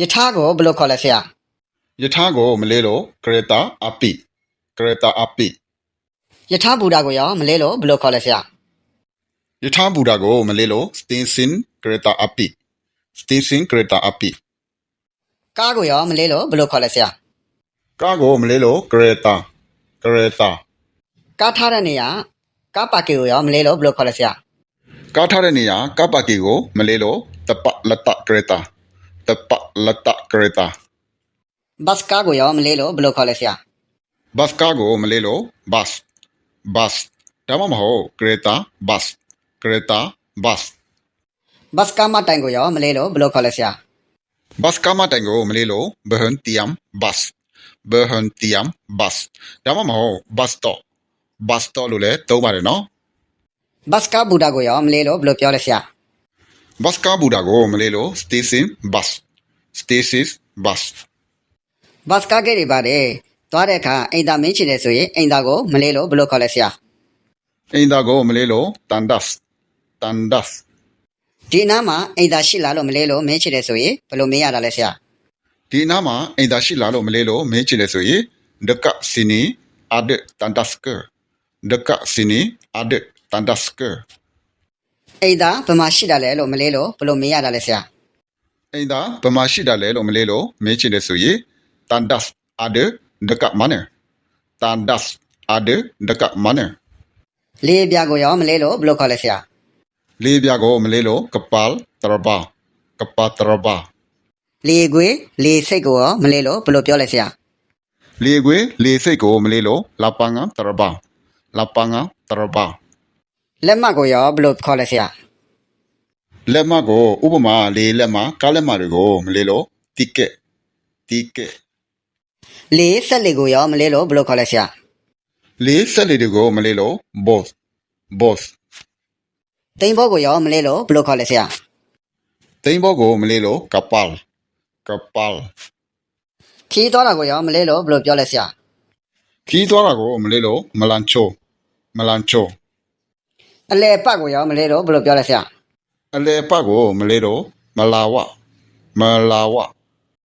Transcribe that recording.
ယထာကိုဘယ်လိုခေါ်လဲဆရာယထာကိုမလေးလို့ကရတာအပိကရတာအပိယထာဘူတာကိုရောမလဲလို့ဘယ်လိုခေါ်လဲဆရာယထာဘူတာကိုမလေးလို့စတင်စင်ကရတာအပိစတင်စင်ကရတာအပိကားကိုရောမလဲလို့ဘယ်လိုခေါ်လဲဆရာကားကိုမလေးလို့ကရတာကရတာကားထားတဲ့နေရာကားပါကီကိုရောမလဲလို့ဘယ်လိုခေါ်လဲဆရာကားထားတဲ့နေရာကပ္ပကီကိုမလေးလို့တပလတကရတာ တပလတကရတာဘတ်ကားကိုရောမလဲလို့ဘယ်လိုခေါ်လဲဆရာဘတ်ကားကိုမလေးလို့ဘတ်ဘတ်ဒါမှမဟုတ်ကရတာဘတ်ကရတာဘတ်ဘတ်ကားမတိုင်ကိုရောမလဲလို့ဘယ်လိုခေါ်လဲဆရာဘတ်ကားမတိုင်ကိုမလေးလို့ဘဟန်တီယမ်ဘတ်ဘဟန်တီယမ်ဘတ်ဒါမှမဟုတ်ဘတ်တော့ဘတ်တော့လို့လည်းသုံးပါတယ်နော်ဘတ်ကားဘူတာကိုရောမလဲလို့ဘယ်လိုပြောလဲဆရာ ဘတ်ကားဘူတာကိုမလေးလို့စတေးစင်ဘတ်စတေးစစ်ဘတ်ဘတ်ကားကတွေပါတယ်သွားတဲ့အခါအိမ်သာမင်းချင်တယ်ဆိုရင်အိမ်သာကိုမလဲလို့ဘယ်လိုခေါ်လဲဆရာအင်ဒါကိုမလေးလို့တန်ဒတ်တန်ဒတ်ဒီနားမှာအိမ်သာရှိလားလို့မလဲလို့မင်းချင်တယ်ဆိုရင်ဘယ်လိုမင်းရတာလဲဆရာဒီနားမှာအင်ဒါရှိလာလို့မလေးလို့မင်းချင်တယ်ဆိုရင်ဒကစီနီအဒတန်ဒတ်စကဒကစီနီ အဒတန်ဒတ်စကအိမ်သာဘယ်မှာရှိတာလဲလို့မလဲလို့ဘယ်လိုမင်းရတာလဲဆရာအင်ဒါဘယ်မှာရှိတာလဲလို့မလေးလို့မင်းချင်တယ်ဆိုရင်တန်ဒတ်အဒဒကမနတန်ဒတ်အဒဒကမနလေးပြားကိုရောမလဲလို့ဘယ်လိုခေါ်လဲဆရာလေးပြကိုမလေးလို့ကပလတရဘာကပတရဘာလေးခွေလေးစိတ်ကိုရောမလဲလို့ဘယ်လိုပြောလဲဆရာလေးကွေလေးစိတ်ကိုမလေးလို့လာပငါတရဘာလာပငါတရဘာ လက်မှတ်ကိုရောဘယ်လိုခေါ်လဲဆရာလက်မှတ်ကိုဥပမာလေးလက်မှတ်ကားလက်မှတ်တွေကိုမလေးလို့တိကက်တိကက်လေးဆက်လေးကိုရောမလဲလို့ဘယ်လိုခေါ်လဲဆရာလေးဆက်လေးတွေကိုမလေးလို့ boss boss တိမ်ဘောကိုရောမလဲလို့ဘယ်လိုခေါ်လဲဆရာတိမ်ဘောကိုမလေးလို့ကပလကပလခီးသွားတာကိုရောမလဲလို့ဘယ်လိုပြောလဲဆရာခီးသွားတာကိုမလေးလို့မလန်ချိုမလန်ချို အလဲပတ်ကိုရောမလဲလို့ဘယ်လိုပြောလဲဆရာအလေပတ်ကိုမလေးလို့မလာဝမလာဝ